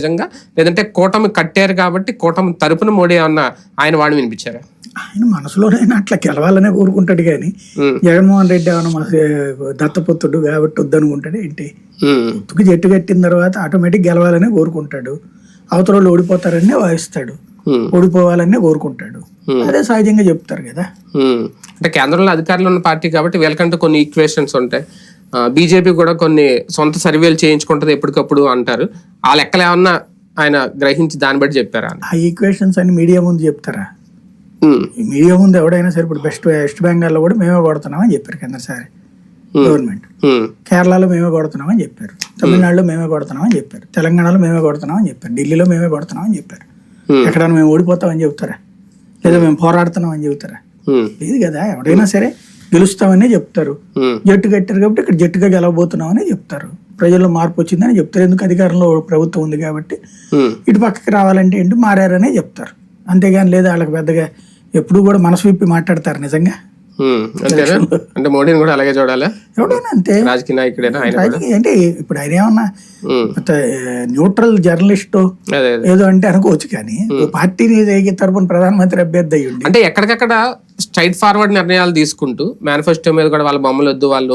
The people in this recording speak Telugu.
నిజంగా? లేదంటే కూటమి కట్టారు కాబట్టి కూటమి తరపున మోడీ ఏమన్నా ఆయన వాడిని వినిపించారా? ఆయన మనసులోనైనా అట్లా గెలవాలనే కోరుకుంటాడు కానీ జగన్మోహన్ రెడ్డి ఏమన్నా మా దత్తపుత్రుడు కాబట్టి వద్దనుకుంటాడు ఏంటి? ఉత్తుకు జట్టు కట్టిన తర్వాత ఆటోమేటిక్ గెలవాలనే కోరుకుంటాడు. అవతల ఓడిపోతారనే భావిస్తాడు ఉమ్, ఓడిపోవాలనే కోరుకుంటాడు. అదే సహజంగా చెప్తారు కదా. అంటే కేంద్రంలో అధికారులు ఉన్న పార్టీ కాబట్టి వీళ్ళకంటూ కొన్ని ఈక్వేషన్స్ ఉంటాయి. బీజేపీ కూడా కొన్ని సొంత సర్వేలు చేయించుకుంటది ఎప్పటికప్పుడు అంటారు. ఆ లెక్కలు ఏమన్నా ఆయన గ్రహించి దాన్ని బట్టి చెప్పారా? ఆ ఈక్వేషన్స్ అని మీడియా ముందు చెప్తారా? మీడియా ముందు ఎవడైనా సరే ఇప్పుడు బెస్ట్ వెస్ట్ బెంగాల్లో కూడా మేమే కొడుతున్నామని చెప్పారు కిందసారి గవర్నమెంట్ కేరళలో మేమే కొడుతున్నామని చెప్పారు. తమిళనాడులో మేమే కొడుతున్నామని చెప్పారు. తెలంగాణలో మేమే కొడుతున్నామని చెప్పారు. ఢిల్లీలో మేమే కొడుతున్నామని చెప్పారు. ఎక్కడైనా మేము ఓడిపోతామని చెప్తారా లేదా మేము పోరాడుతున్నామని చెబుతారా? లేదు కదా ఎవడైనా సరే గెలుస్తామనే చెప్తారు. జట్టు కట్టారు కాబట్టి ఇక్కడ జట్టుగా గెలవబోతున్నామని చెప్తారు. ప్రజల్లో మార్పు వచ్చిందని చెప్తారు. ఎందుకు అధికారంలో ప్రభుత్వం ఉంది కాబట్టి ఇటు పక్కకి రావాలంటే ఏంటి? మారారనే చెప్తారు. అంతేగాని లేదా వాళ్ళకి పెద్దగా ఎప్పుడు కూడా మనసు విప్పి మాట్లాడతారు నిజంగా. అంటే మోడీని కూడా అలాగే చూడాలా? అంతే. రాజకీయ నాయకుడేనా అంటే ఇప్పుడు ఆయన ఏమన్నా న్యూట్రల్ జర్నలిస్ట్ ఏదో అంటే అనుకోవచ్చు కానీ పార్టీని తరపున ప్రధానమంత్రి అభ్యర్థి అంటే ఎక్కడికక్కడ స్ట్రైట్ ఫార్వర్డ్ నిర్ణయాలు తీసుకుంటూ మేనిఫెస్టో మీద కూడా వాళ్ళ బొమ్మలు వద్దు వాళ్ళు